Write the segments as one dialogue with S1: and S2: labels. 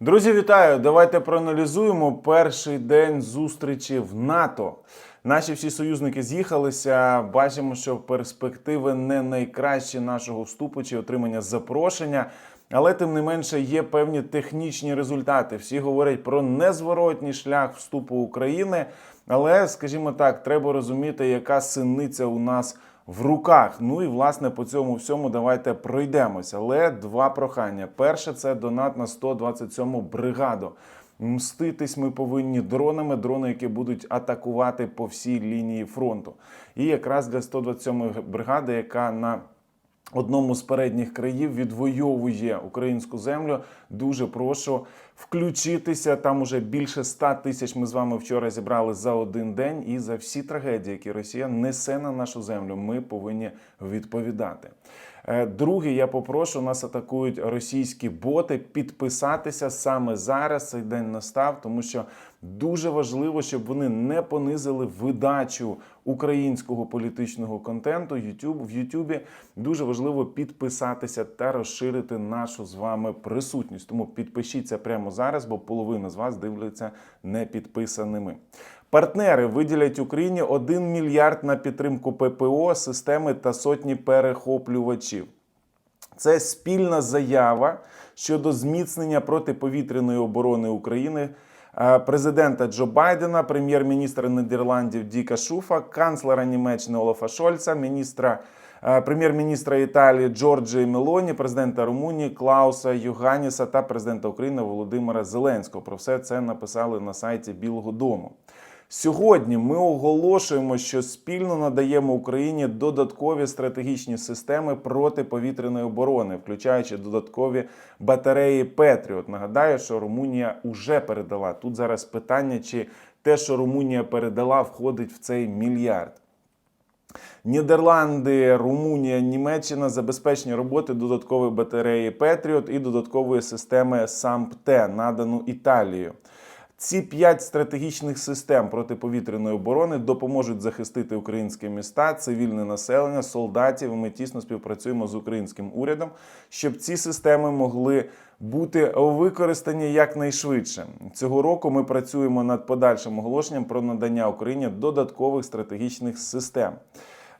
S1: Друзі, вітаю! Давайте проаналізуємо перший день зустрічі в НАТО. Наші всі союзники з'їхалися. Бачимо, що перспективи не найкращі нашого вступу чи отримання запрошення. Але тим не менше є певні технічні результати. Всі говорять про незворотній шлях вступу України. Але, скажімо так, треба розуміти, яка синиця у нас в руках. Ну і власне по цьому всьому давайте пройдемося. Але два прохання: перше це донат на 127 бригаду. Мститись ми повинні дронами, дрони, які будуть атакувати по всій лінії фронту. І якраз для 127 бригади, яка на одному з передніх країв відвоює українську землю. Дуже прошу включитися. Там уже більше 100 тисяч. Ми з вами вчора зібрали за один день. І за всі трагедії, які Росія несе на нашу землю, ми повинні відповідати. Е, Друге, я попрошу нас атакують російські боти підписатися саме зараз. Цей день настав, тому що дуже важливо, щоб вони не понизили видачу українського політичного контенту. YouTube в Ютубі дуже важливо підписатися та розширити нашу з вами присутність. Тому підпишіться прямо зараз, бо половина з вас дивляться не підписаними. Партнери виділять Україні 1 мільярд на підтримку ППО, системи та сотні перехоплювачів. Це спільна заява щодо зміцнення протиповітряної оборони України. Е, Президента Джо Байдена, прем'єр-міністра Нідерландів Діка Шуфа, канцлера Німеччини Олафа Шольца, міністра е, прем'єр-міністра Італії Джорджії Мелоні, президента Румунії Клауса Йоганіса та президента України Володимира Зеленського. Про все це написали на сайті Білого Дому. Сьогодні ми оголошуємо, що спільно надаємо Україні додаткові стратегічні системи протиповітряної оборони, включаючи додаткові батареї Петріот. Нагадаю, що Румунія вже передала. Тут зараз питання, чи те, що Румунія передала, входить в цей мільярд. Нідерланди, Румунія, Німеччина забезпечені роботи додаткової батареї Петріот і додаткової системи САМПТЕ, надану Італією. Ці п'ять стратегічних систем протиповітряної оборони допоможуть захистити українські міста, цивільне населення, солдатів. Ми тісно співпрацюємо з українським урядом, щоб ці системи могли бути використані якнайшвидше. Цього року ми працюємо над подальшим оголошенням про надання Україні додаткових стратегічних систем.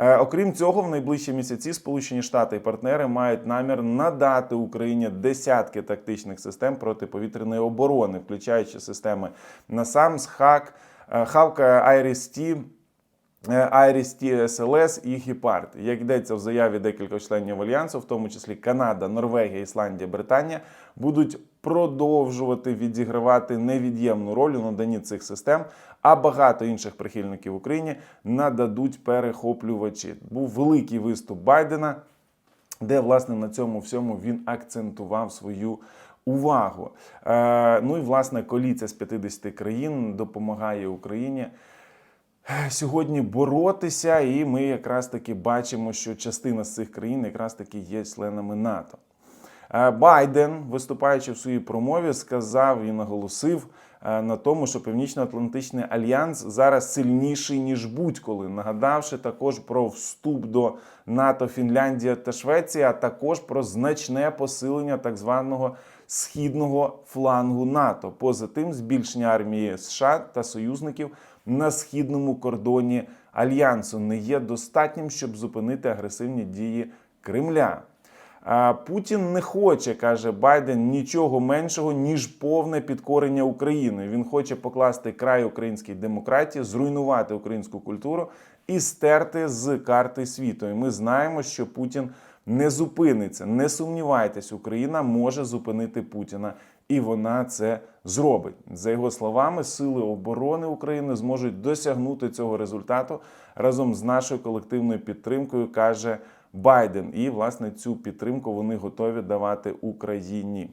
S1: Е, Окрім цього, в найближчі місяці Сполучені Штати і партнери мають намір надати Україні десятки тактичних систем протиповітряної оборони, включаючи системи NASAMS, ХАК, е, Хавка, IRIS-T, IRIS-T SLS і Гепард. Як йдеться в заяві декількох членів альянсу, в тому числі Канада, Норвегія, Ісландія, Британія, будуть продовжувати відігравати невід'ємну роль у наданні цих систем. А багато інших прихильників Україні нададуть перехоплювачі. Був великий виступ Байдена, де власне на цьому всьому він акцентував свою увагу. Е, ну і власне коаліція з 50 країн допомагає Україні сьогодні боротися, і ми якраз таки бачимо, що частина з цих країн якраз таки є членами НАТО. Е, Байден, виступаючи в своїй промові, сказав і наголосив е, на тому, що Північно-Атлантичний альянс зараз сильніший ніж будь-коли, нагадавши також про вступ до НАТО Фінляндія та Швеція, а також про значне посилення так званого східного флангу НАТО. Поза тим, збільшення армії США та союзників на східному кордоні альянсу не є достатнім, щоб зупинити агресивні дії Кремля. Путін не хоче, каже Байден, нічого меншого ніж повне підкорення України. Він хоче покласти край українській демократії, зруйнувати українську культуру і стерти з карти світу. І ми знаємо, що Путін не зупиниться. Не сумнівайтесь, Україна може зупинити Путіна, і вона це зробить. За його словами, сили оборони України зможуть досягнути цього результату разом з нашою колективною підтримкою, каже Байден. І власне цю підтримку вони готові давати Україні.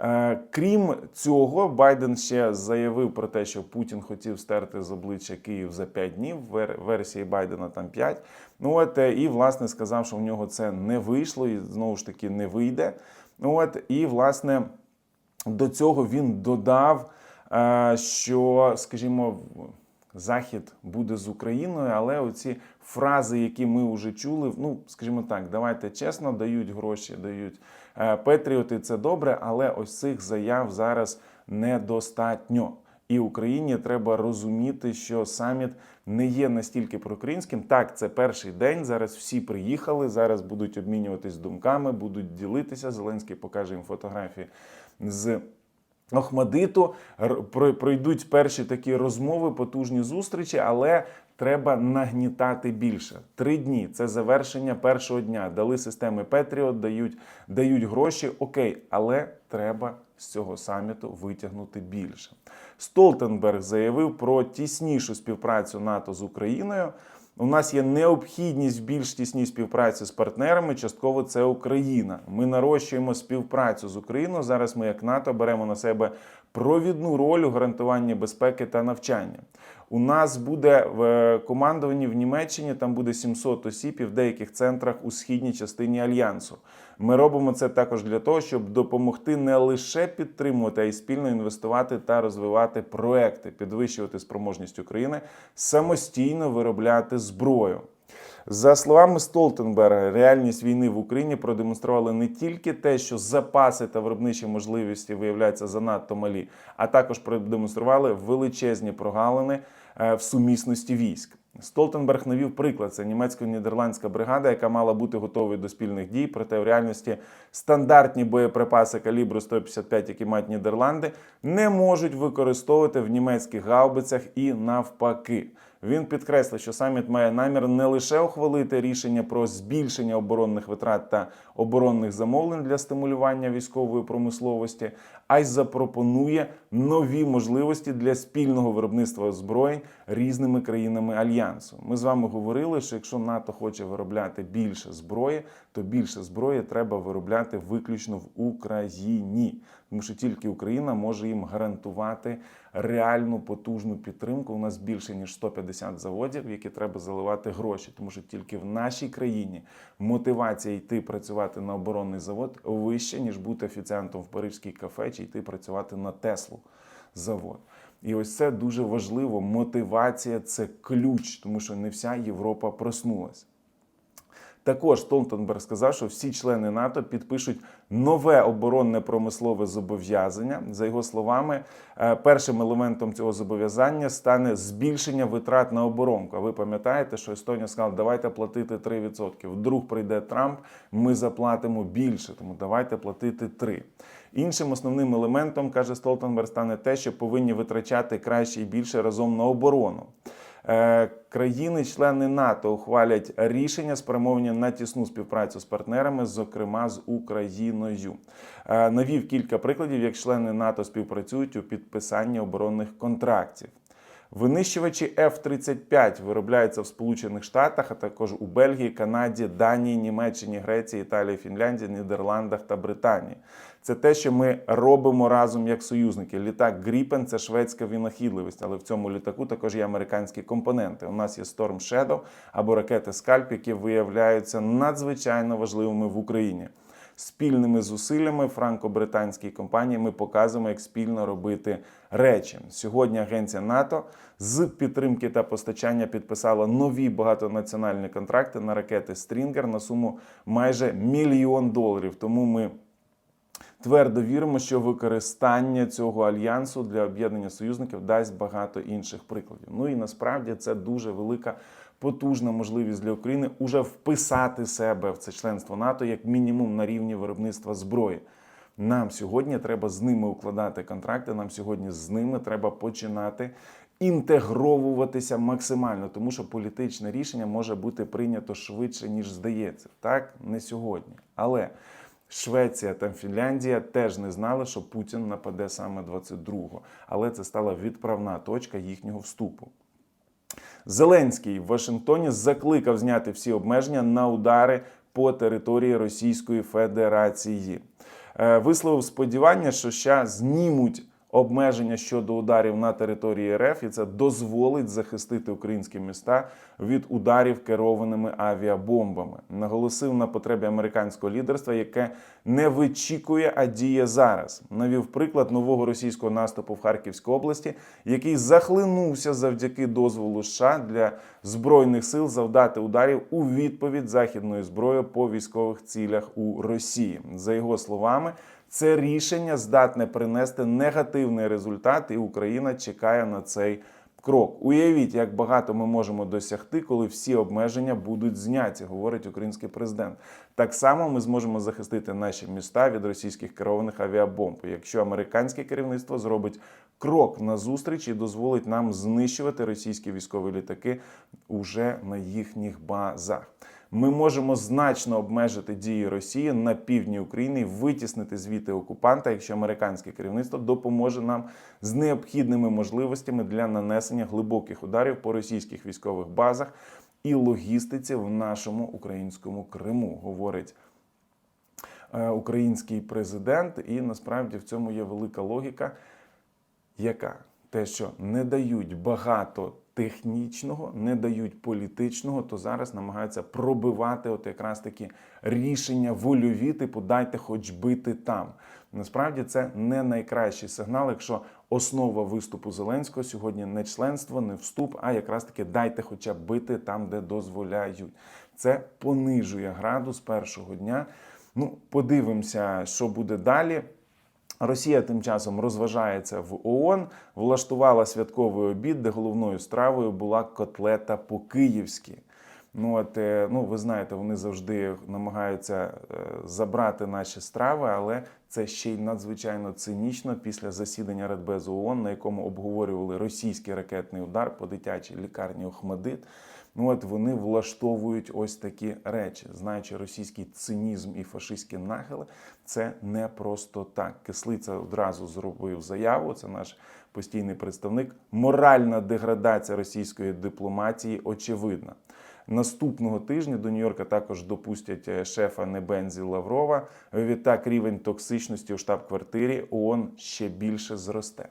S1: Е, Крім цього, Байден ще заявив про те, що Путін хотів стерти з обличчя Київ за 5 днів. Вер- Версії Байдена там 5. Ну от е, і власне сказав, що в нього це не вийшло, і знову ж таки не вийде. Ну от і власне до цього він додав, е, що, скажімо, Захід буде з Україною, але оці фрази, які ми вже чули, ну скажімо так, давайте чесно, дають гроші, дають Е, Петріоти це добре, але ось цих заяв зараз недостатньо. І Україні треба розуміти, що саміт не є настільки проукраїнським. Так, це перший день. Зараз всі приїхали. Зараз будуть обмінюватись думками, будуть ділитися. Зеленський покаже їм фотографії з Охмадиту. Пройдуть перші такі розмови, потужні зустрічі, але треба нагнітати більше. Три дні це завершення першого дня. Дали системи Петріот, дають, дають гроші. Окей, але треба з цього саміту витягнути більше. Столтенберг заявив про тіснішу співпрацю НАТО з Україною. У нас є необхідність в більш тісній співпраці з партнерами. Частково це Україна. Ми нарощуємо співпрацю з Україною. Зараз ми, як НАТО, беремо на себе провідну роль у гарантуванні безпеки та навчання. У нас буде в е, командуванні в Німеччині, там буде 700 осіб і в деяких центрах у східній частині альянсу. Ми робимо це також для того, щоб допомогти не лише підтримувати, а й спільно інвестувати та розвивати проекти, підвищувати спроможність України, самостійно виробляти зброю. За словами Столтенберга, реальність війни в Україні продемонструвала не тільки те, що запаси та виробничі можливості виявляються занадто малі, а також продемонстрували величезні прогалини е, в сумісності військ. Столтенберг навів приклад. Це німецько-нідерландська бригада, яка мала бути готовою до спільних дій. Проте в реальності стандартні боєприпаси калібру 155, які мають Нідерланди, не можуть використовувати в німецьких гаубицях і навпаки. Він підкреслив, що саміт має намір не лише ухвалити рішення про збільшення оборонних витрат та оборонних замовлень для стимулювання військової промисловості, а й запропонує нові можливості для спільного виробництва озброєнь різними країнами альянсу. Ми з вами говорили, що якщо НАТО хоче виробляти більше зброї, то більше зброї треба виробляти виключно в Україні, тому що тільки Україна може їм гарантувати реальну потужну підтримку. У нас більше ніж 150 заводів, в які треба заливати гроші, тому що тільки в нашій країні мотивація йти працювати на оборонний завод вища, ніж бути офіціантом в парижській кафе чи йти працювати на Теслу завод. І ось це дуже важливо. Мотивація це ключ, тому що не вся Європа проснулася. Також Столтенберг сказав, що всі члени НАТО підпишуть нове оборонне промислове зобов'язання. За його словами, е, першим елементом цього зобов'язання стане збільшення витрат на оборонку. А ви пам'ятаєте, що Естонія сказала, давайте платити 3%. Вдруг прийде Трамп, ми заплатимо більше, тому давайте платити 3%. Іншим основним елементом, каже Столтенберг, стане те, що повинні витрачати краще і більше разом на оборону. Е, Країни-члени НАТО ухвалять рішення спрямовані на тісну співпрацю з партнерами, зокрема з Україною. Е, Навів кілька прикладів, як члени НАТО співпрацюють у підписанні оборонних контрактів. Винищувачі F-35 виробляються в Сполучених Штатах, а також у Бельгії, Канаді, Данії, Німеччині, Греції, Італії, Фінляндії, Нідерландах та Британії. Це те, що ми робимо разом як союзники. Літак Гріпен це шведська винахідливість, але в цьому літаку також є американські компоненти. У нас є Storm Shadow або ракети Скальп, які виявляються надзвичайно важливими в Україні. Спільними зусиллями франко-британської компанії ми показуємо, як спільно робити речі. Сьогодні агенція НАТО з підтримки та постачання підписала нові багатонаціональні контракти на ракети Стрінгер на суму майже мільйон доларів. Тому ми твердо віримо, що використання цього альянсу для об'єднання союзників дасть багато інших прикладів. Ну і насправді це дуже велика. Потужна можливість для України уже вписати себе в це членство НАТО як мінімум на рівні виробництва зброї. Нам сьогодні треба з ними укладати контракти. Нам сьогодні з ними треба починати інтегровуватися максимально, тому що політичне рішення може бути прийнято швидше ніж здається. Так не сьогодні, але Швеція та Фінляндія теж не знали, що Путін нападе саме 22-го, але це стала відправна точка їхнього вступу. Зеленський в Вашингтоні закликав зняти всі обмеження на удари по території Російської Федерації. Е, Висловив сподівання, що ще знімуть обмеження щодо ударів на території РФ, і це дозволить захистити українські міста від ударів керованими авіабомбами. Наголосив на потребі американського лідерства, яке не вичікує, а діє зараз. Навів приклад нового російського наступу в Харківській області, який захлинувся завдяки дозволу США для збройних сил завдати ударів у відповідь західної зброї по військових цілях у Росії. За його словами. Це рішення здатне принести негативний результат, і Україна чекає на цей крок. Уявіть, як багато ми можемо досягти, коли всі обмеження будуть зняті, говорить український президент. Так само ми зможемо захистити наші міста від російських керованих авіабомб, якщо американське керівництво зробить крок назустріч і дозволить нам знищувати російські військові літаки уже на їхніх базах. Ми можемо значно обмежити дії Росії на півдні України і витіснити звідти окупанта, якщо американське керівництво допоможе нам з необхідними можливостями для нанесення глибоких ударів по російських військових базах і логістиці в нашому українському Криму, говорить е, український президент. І насправді в цьому є велика логіка, яка те, що не дають багато технічного, не дають політичного, то зараз намагаються пробивати от якраз такі рішення вольові, типу дайте хоч бити там. Насправді це не найкращий сигнал, якщо основа виступу Зеленського сьогодні не членство, не вступ, а якраз таки дайте хоча б бити там, де дозволяють. Це понижує градус першого дня. Ну, подивимося, що буде далі. Росія тим часом розважається в ООН, влаштувала святковий обід, де головною стравою була котлета по-київськи. Ну, от, е, ну, ви знаєте, вони завжди намагаються е, забрати наші страви, але це ще й надзвичайно цинічно після засідання Радбезу ООН, на якому обговорювали російський ракетний удар по дитячій лікарні Охмадит. Ну от вони влаштовують ось такі речі, знаючи російський цинізм і фашистські нахили, це не просто так. Кислиця одразу зробив заяву. Це наш постійний представник. Моральна деградація російської дипломатії очевидна. Наступного тижня до Нью-Йорка також допустять е, шефа Небензі Лаврова. Відтак рівень токсичності у штаб-квартирі ООН ще більше зросте.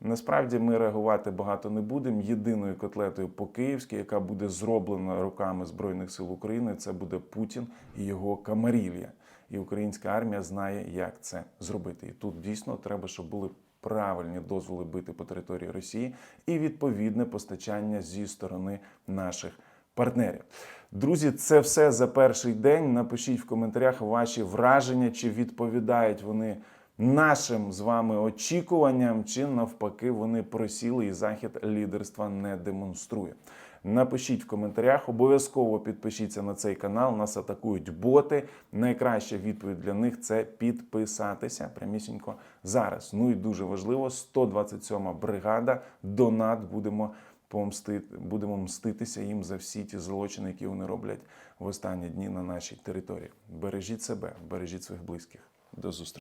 S1: Насправді ми реагувати багато не будемо. Єдиною котлетою по-київськи, яка буде зроблена руками Збройних сил України, це буде Путін і його камарілля. І українська армія знає, як це зробити. І тут дійсно треба, щоб були правильні дозволи бити по території Росії і відповідне постачання зі сторони наших партнерів. Друзі, це все за перший день. Напишіть в коментарях ваші враження, чи відповідають вони нашим з вами очікуванням, чи навпаки вони просіли і захід лідерства не демонструє. Напишіть в коментарях, обов'язково підпишіться на цей канал. Нас атакують боти. Найкраща відповідь для них це підписатися прямісінько зараз. Ну і дуже важливо, 127 бригада. Донат будемо помстити, будемо мститися їм за всі ті злочини, які вони роблять в останні дні на нашій території. Бережіть себе, бережіть своїх близьких. До зустрічі.